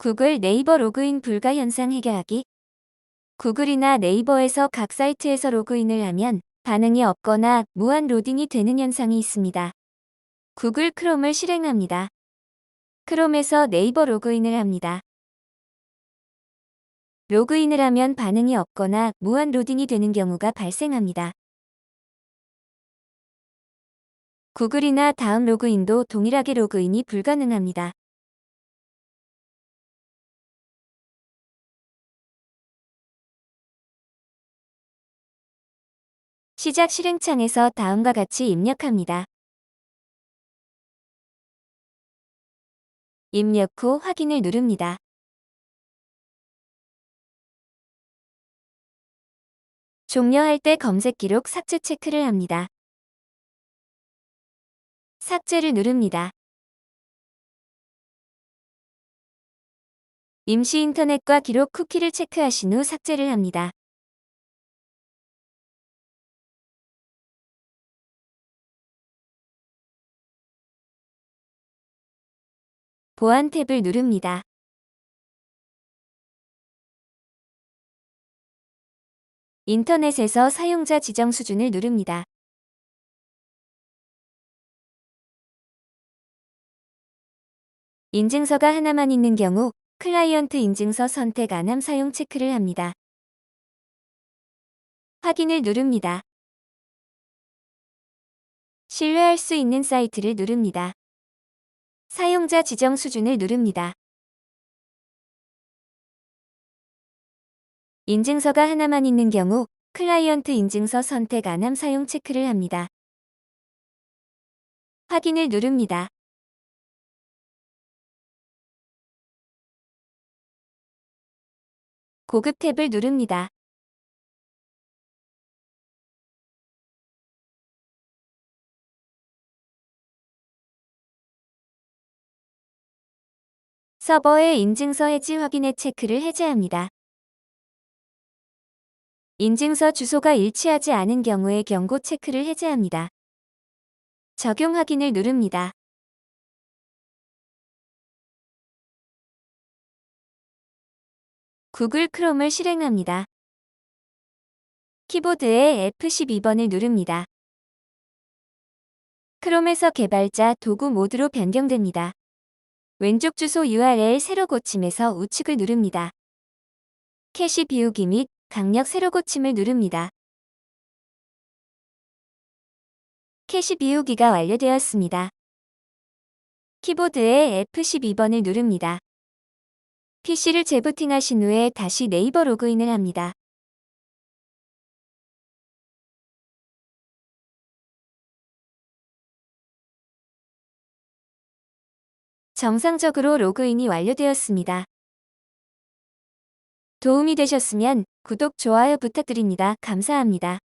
구글 네이버 로그인 불가 현상 해결하기 구글이나 네이버에서 각 사이트에서 로그인을 하면 반응이 없거나 무한 로딩이 되는 현상이 있습니다. 구글 크롬을 실행합니다. 크롬에서 네이버 로그인을 합니다. 로그인을 하면 반응이 없거나 무한 로딩이 되는 경우가 발생합니다. 구글이나 다음 로그인도 동일하게 로그인이 불가능합니다. 시작 실행창에서 다음과 같이 입력합니다. 입력 후 확인을 누릅니다. 종료할 때 검색 기록 삭제 체크를 합니다. 삭제를 누릅니다. 임시 인터넷과 기록 쿠키를 체크하신 후 삭제를 합니다. 보안 탭을 누릅니다. 인터넷에서 사용자 지정 수준을 누릅니다. 인증서가 하나만 있는 경우 클라이언트 인증서 선택 안 함 사용 체크를 합니다. 확인을 누릅니다. 신뢰할 수 있는 사이트를 누릅니다. 사용자 지정 수준을 누릅니다. 인증서가 하나만 있는 경우 클라이언트 인증서 선택 안 함 사용 체크를 합니다. 확인을 누릅니다. 고급 탭을 누릅니다. 서버의 인증서 해지 확인의 체크를 해제합니다. 인증서 주소가 일치하지 않은 경우의 경고 체크를 해제합니다. 적용 확인을 누릅니다. 구글 크롬을 실행합니다. 키보드에 F12번을 누릅니다. 크롬에서 개발자 도구 모드로 변경됩니다. 왼쪽 주소 URL 세로 고침에서 우측을 누릅니다. 캐시 비우기 및 강력 세로 고침을 누릅니다. 캐시 비우기가 완료되었습니다. 키보드에 F12번을 누릅니다. PC를 재부팅하신 후에 다시 네이버 로그인을 합니다. 정상적으로 로그인이 완료되었습니다. 도움이 되셨으면 구독, 좋아요 부탁드립니다. 감사합니다.